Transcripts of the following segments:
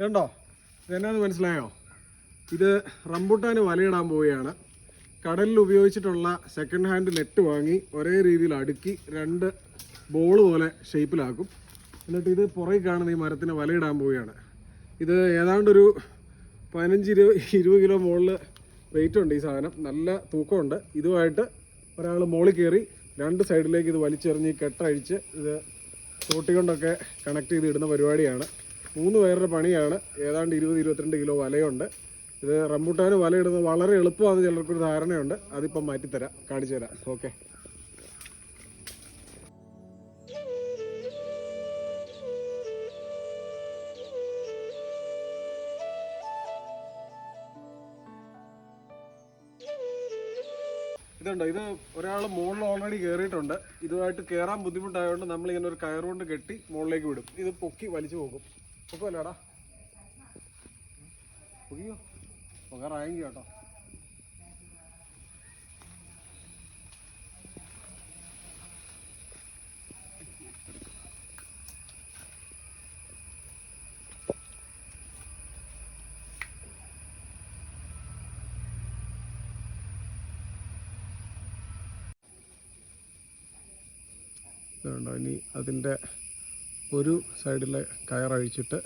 കണ്ടോ? ഇതെന്നാന്ന് മനസ്സിലായോ? ഇത് റംബുട്ടാന് വലയിടാൻ പോവുകയാണ്. കടലിൽ ഉപയോഗിച്ചിട്ടുള്ള സെക്കൻഡ് ഹാൻഡ് നെറ്റ് വാങ്ങി ഒരേ രീതിയിൽ അടുക്കി രണ്ട് ബോൾ പോലെ ഷേപ്പിലാക്കും എന്നിട്ട് ഇത് പുറകിൽ കാണുന്ന ഈ മരത്തിന് വലയിടാൻ പോവുകയാണ്. ഇത് ഏതാണ്ടൊരു പതിനഞ്ച് ഇരുപത് ഇരുപത് കിലോ മുകളിൽ വെയിറ്റ് ഉണ്ട് ഈ സാധനം. നല്ല തൂക്കമുണ്ട്. ഇതുമായിട്ട് ഒരാൾ മോളിൽ കയറി രണ്ട് സൈഡിലേക്ക് ഇത് വലിച്ചെറിഞ്ഞ് കെട്ടഴിച്ച് ഇത് തോട്ടി കൊണ്ടൊക്കെ കണക്ട് ചെയ്ത് ഇടുന്ന പരിപാടിയാണ്. മൂന്ന് പേരുടെ പണിയാണ്. ഏതാണ്ട് ഇരുപത് ഇരുപത്തിരണ്ട് കിലോ വലയുണ്ട്. ഇത് റംബൂട്ടാന് വലയിടുന്നത് വളരെ എളുപ്പമാണ് ചിലർക്കൊരു ധാരണയുണ്ട്. അതിപ്പം മാറ്റിത്തരാം. കാണിച്ചു തരാം. ഓക്കെ. ഇതുണ്ടോ? ഇത് ഒരാൾ മുകളിൽ ഓൾറെഡി കയറിയിട്ടുണ്ട് ഇതുമായിട്ട് കയറാൻ ബുദ്ധിമുട്ടായതുകൊണ്ട് നമ്മളിങ്ങനെ ഒരു കയറുകൊണ്ട് കെട്ടി മുകളിലേക്ക് വിടും. ഇത് പൊക്കി വലിച്ചു പോകും. പൊക്കുമല്ലേടാ പൊക്കിയോ പൊക്കാറായെങ്കിൽ കേട്ടോ. ഇതുണ്ടോ ഇനി അതിന്റെ ഒരു സൈഡിലെ കയറഴിച്ചിട്ട്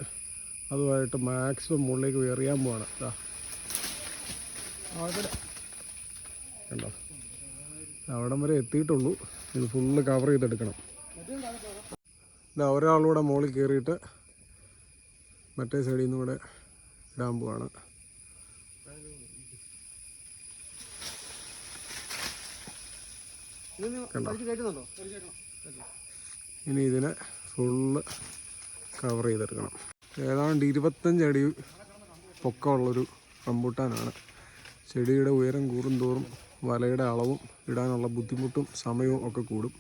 അതുമായിട്ട് മാക്സിമം മുകളിലേക്ക് വേറിയാൻ പോവാണ്. കണ്ടോ? അവിടം വരെ എത്തിയിട്ടുള്ളൂ. ഇത് ഫുള്ള് കവർ ചെയ്തെടുക്കണം. ഇതാ ഒരാളൂടെ മുകളിൽ കയറിയിട്ട് മറ്റേ സൈഡിൽ നിന്ന് കൂടെ ഇടാൻ പോവാണ്. കണ്ടോ? ഇനി ഇതിനെ ഫുള്ള് കവർ ചെയ്തെടുക്കണം. ഏതാണ്ട് ഇരുപത്തഞ്ച് അടി പൊക്കമുള്ളൊരു റംബൂട്ടാനാണ്. ചെടിയുടെ ഉയരം കൂടുന്തോറും വലയുടെ അളവും ഇടാനുള്ള ബുദ്ധിമുട്ടും സമയവും ഒക്കെ കൂടും.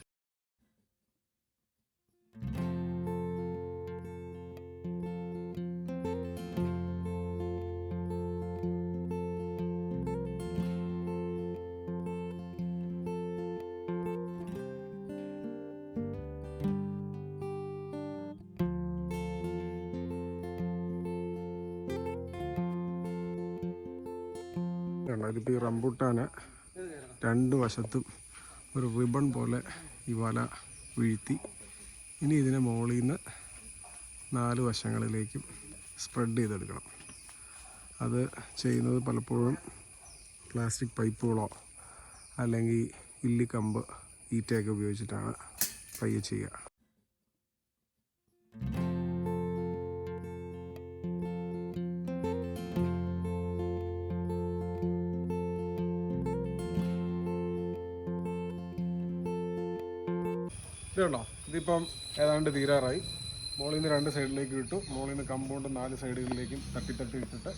ഇതിപ്പോൾ ഈ റംബുട്ടാന് രണ്ട് വശത്തും ഒരു റിബൺ പോലെ ഈ വല വീഴ്ത്തി. ഇനി ഇതിനെ മുകളിൽ നിന്ന് നാല് വശങ്ങളിലേക്കും സ്പ്രെഡ് ചെയ്തെടുക്കണം. അത് ചെയ്യുന്നത് പലപ്പോഴും പ്ലാസ്റ്റിക് പൈപ്പുകളോ അല്ലെങ്കിൽ ഇല്ലിക്കമ്പ് ഈറ്റയൊക്കെ ഉപയോഗിച്ചിട്ടാണ് പയ്യെ ചെയ്യുക. ഇതുണ്ടോ? ഇതിപ്പം ഏതാണ്ട് തീരാറായി. മുകളിൽ നിന്ന് രണ്ട് സൈഡിലേക്ക് ഇട്ടു. മുകളിൽ നിന്ന് കമ്പൗണ്ട് നാല് സൈഡുകളിലേക്കും തട്ടി തട്ടി ഇട്ടിട്ട്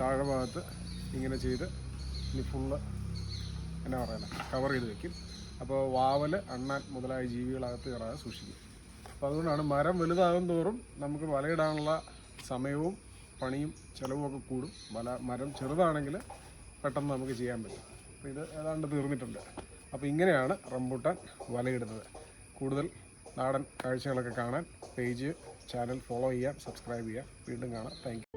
താഴെ ഭാഗത്ത് ഇങ്ങനെ ചെയ്ത് ഇനി ഫുള്ള് എന്നാ പറയുന്നത് കവർ ചെയ്ത് വെക്കും. അപ്പോൾ വാവൽ അണ്ണാൻ മുതലായ ജീവികളകത്ത് കയറാതെ സൂക്ഷിക്കും. അപ്പോൾ അതുകൊണ്ടാണ് മരം വലുതാകും തോറും നമുക്ക് വലയിടാനുള്ള സമയവും പണിയും ചിലവും ഒക്കെ കൂടും. വല മരം ചെറുതാണെങ്കിൽ പെട്ടെന്ന് നമുക്ക് ചെയ്യാൻ പറ്റും. അപ്പോൾ ഇത് ഏതാണ്ട് തീർന്നിട്ടുണ്ട്. അപ്പോൾ ഇങ്ങനെയാണ് റംബൂട്ടാൻ വലയിടുന്നത്. കൂടുതൽ നാടൻ കാഴ്ചകളൊക്കെ കാണാൻ പേജ് ചാനൽ ഫോളോ ചെയ്യാം സബ്സ്ക്രൈബ് ചെയ്യാം വീണ്ടും കാണാം. താങ്ക്